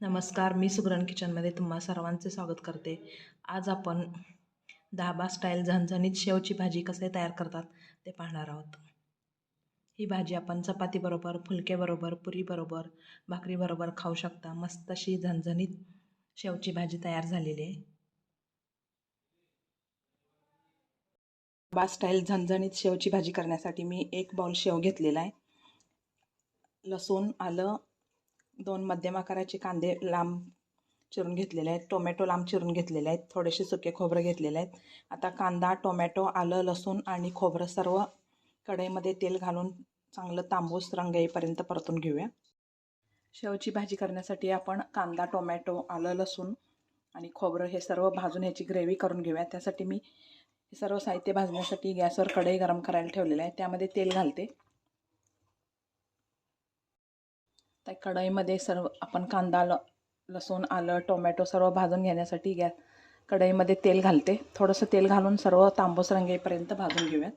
नमस्कार मी सुगरण किचनमध्ये तुम्हा सर्वांचे स्वागत करते. आज आपण धाबा स्टाईल झणझणीत शेवची भाजी कसे तयार करतात ते पाहणार आहोत. ही भाजी आपण चपातीबरोबर फुलकेबरोबर पुरीबरोबर भाकरीबरोबर खाऊ शकता. मस्त अशी झणझणीत शेवची भाजी तयार झालेली आहे. धाबा स्टाईल झणझणीत शेवची भाजी करण्यासाठी मी एक बाउल शेव घेतलेला आहे. लसूण आलं दोन मध्यम आकाराचे कांदे लांब चिरून घेतलेले आहेत. टोमॅटो लांब चिरून घेतलेले आहेत. थोडेसे सुके खोबरं घेतलेले आहेत. आता कांदा टोमॅटो आलं लसूण आणि खोबरं सर्व कढईमध्ये तेल घालून चांगलं तांबूस रंग येईपर्यंत परतून घेऊया. शेवची भाजी करण्यासाठी आपण कांदा टोमॅटो आलं लसूण आणि खोबरं हे सर्व भाजून ह्याची ग्रेव्ही करून घेऊया. त्यासाठी मी हे सर्व साहित्य भाजण्यासाठी गॅसवर कढई गरम करायला ठेवलेलं आहे. त्यामध्ये तेल घालते. त्या कढईमध्ये सर्व आपण कांदा ल लसूण आलं टोमॅटो सर्व भाजून घेण्यासाठी गॅस कढईमध्ये तेल घालते. थोडंसं तेल घालून सर्व तांबूस रंगेपर्यंत भाजून घेऊयात.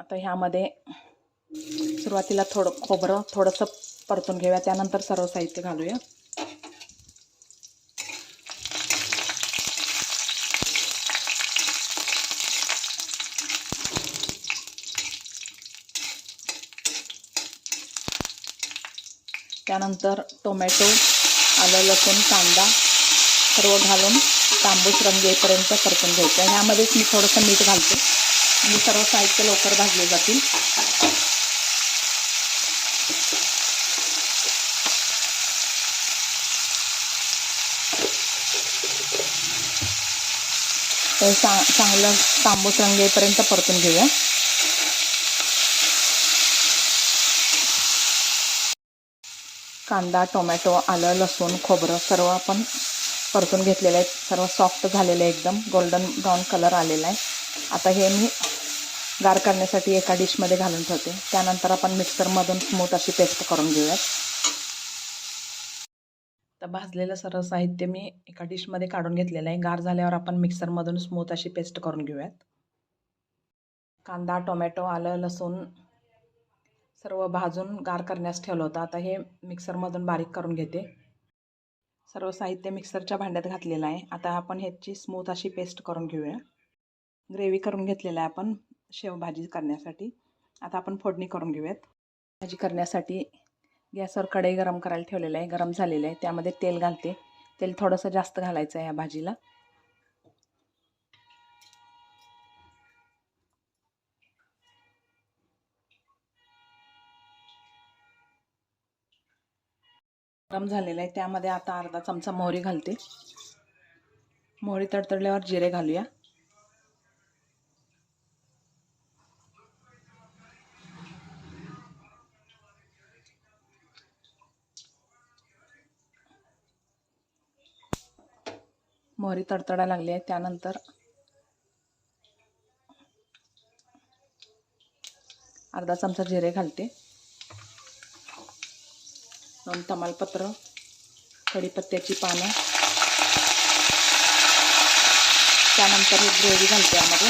आता ह्यामध्ये सुरुवातीला थोडं खोबरं थोडंसं परतून घेऊया. त्यानंतर सर्व साहित्य घालूया. त्यानंतर टोमॅटो आलं लसूण कांदा सर्व घालून तांबूस रंग येईपर्यंत परतून घ्यायचं. ह्यामध्येच मी थोडंसं मीठ घालते. मी सर्व साहित्य लवकर भाजले जातील. तर चा चांगलं तांबूस रंग येईपर्यंत परतून घेऊया. कांदा टोमॅटो आलं लसूण खोबरं सर्व आपण परतून घेतलेलं आहे सर्व सॉफ्ट झालेलं आहे एकदम. गोल्डन ब्राऊन कलर आलेला आहे. आता हे मी गार करण्यासाठी एका डिशमध्ये घालून ठेवते. त्यानंतर आपण मिक्सरमधून स्मूथ अशी पेस्ट करून घेऊयात. तर भाजलेलं सर्व साहित्य मी एका डिशमध्ये काढून घेतलेलं आहे. गार झाल्यावर आपण मिक्सरमधून स्मूथ अशी पेस्ट करून घेऊयात. कांदा टोमॅटो आलं लसूण सर्व भाजून गार करण्यास ठेवलं होतं. आता हे मिक्सरमधून बारीक करून घेते. सर्व साहित्य मिक्सरच्या भांड्यात घातलेलं आहे. आता आपण ह्याची स्मूथ अशी पेस्ट करून घेऊया. ग्रेव्ही करून घेतलेलं आहे आपण शेवभाजी करण्यासाठी. आता आपण फोडणी करून घेऊयात. भाजी करण्यासाठी गॅसवर कढई गरम करायला ठेवलेलं आहे. गरम झालेलं आहे. त्यामध्ये तेल घालते. तेल थोडंसं जास्त घालायचं आहे या भाजीला. गरम झालेलं आहे. त्यामध्ये आता अर्धा चमचा मोहरी घालते. मोहरी तडतडल्यावर जिरे घालूया. मोहरी तडतडा लागली आहे. त्यानंतर अर्धा चमचा जिरे घालते. दोन तमालपत्र कढीपत्त्याची पानं. त्यानंतर हे ग्रेव्ही घालते यामध्ये.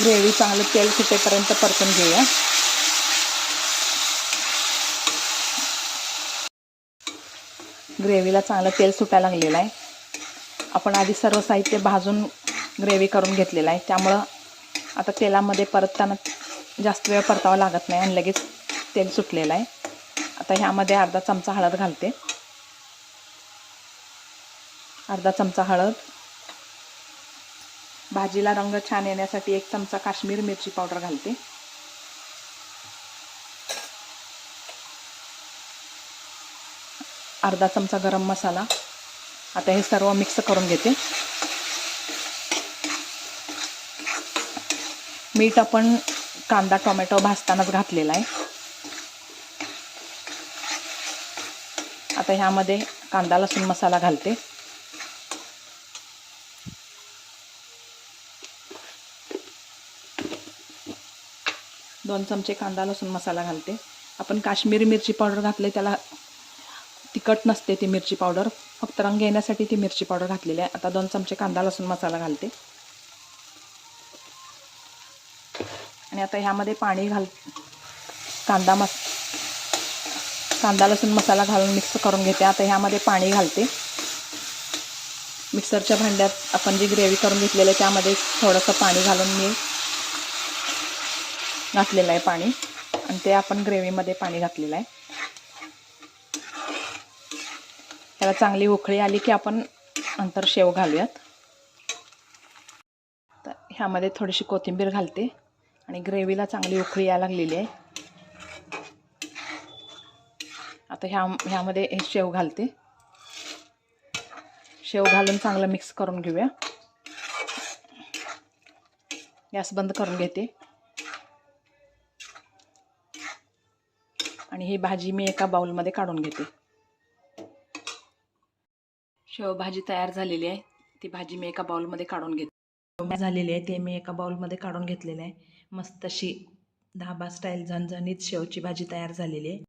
ग्रेव्ही चांगलं तेल सुटेपर्यंत परतून घेऊया. ग्रेव्हीला चांगलं तेल सुटायला लागलेलं आहे. आपण आधी सर्व साहित्य भाजून ग्रेव्ही करून घेतलेला आहे. त्यामुळं आता तेलामध्ये परतताना जास्त वेळ परतावा लागत नाही आणि लगेच तेल सुटलेलं आहे. आता ह्यामध्ये अर्धा चमचा हळद घालते. अर्धा चमचा हळद. भाजीला रंग छान येण्यासाठी एक चमचा काश्मीर मिरची पावडर घालते. अर्धा चमचा गरम मसाला. आता हे सर्व मिक्स करून घेते. मीठ आपण कांदा टोमॅटो भाजतानाच घातलेला आहे. आता ह्यामध्ये कांदा लसूण मसाला घालते. दोन चमचे कांदा लसूण मसाला घालते. आपण काश्मीरी मिरची पावडर घातले त्याला तिखट नसते ती मिरची पावडर. फक्त रंग येण्यासाठी ती मिरची पावडर घातलेली आहे. आता दोन चमचे कांदा लसूण मसाला घालते. आणि आता ह्यामध्ये पाणी घाल कांदा मस कांदा लसूण मसाला घालून मिक्स करून घेते. आता ह्यामध्ये पाणी घालते. मिक्सरच्या भांड्यात आपण जी ग्रेव्ही करून घेतलेली आहे त्यामध्ये थोडंसं पाणी घालून मी घातलेलं आहे पाणी. आणि ते आपण ग्रेव्हीमध्ये पाणी घातलेलं आहे. त्याला चांगली उखळी आली की आपण नंतर शेव घालूयात. तर ह्यामध्ये थोडीशी कोथिंबीर घालते. आणि ग्रेव्हीला चांगली उकळी यायला लागलेली आहे. आता ह्या ह्यामध्ये हे शेव घालते. शेव घालून चांगलं मिक्स करून घेऊया. गॅस बंद करून घेते. आणि ही भाजी मी एका बाउलमध्ये काढून घेते. शेवभाजी तयार झालेली आहे. ती भाजी मी एका बाउलमध्ये काढून घेते. झालेली आहे ते मी एका बाउलमध्ये काढून घेतलेलं आहे. मस्त अशी धाबा स्टाईल झणझणीत शेवची भाजी तयार झालेली आहे.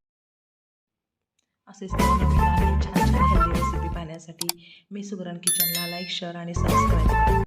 असेच नवीन आणि छान छान हेल्दी रेसिपी पाहण्यासाठी मी सुगरण किचनला लाईक शेअर आणि सबस्क्राईब करा.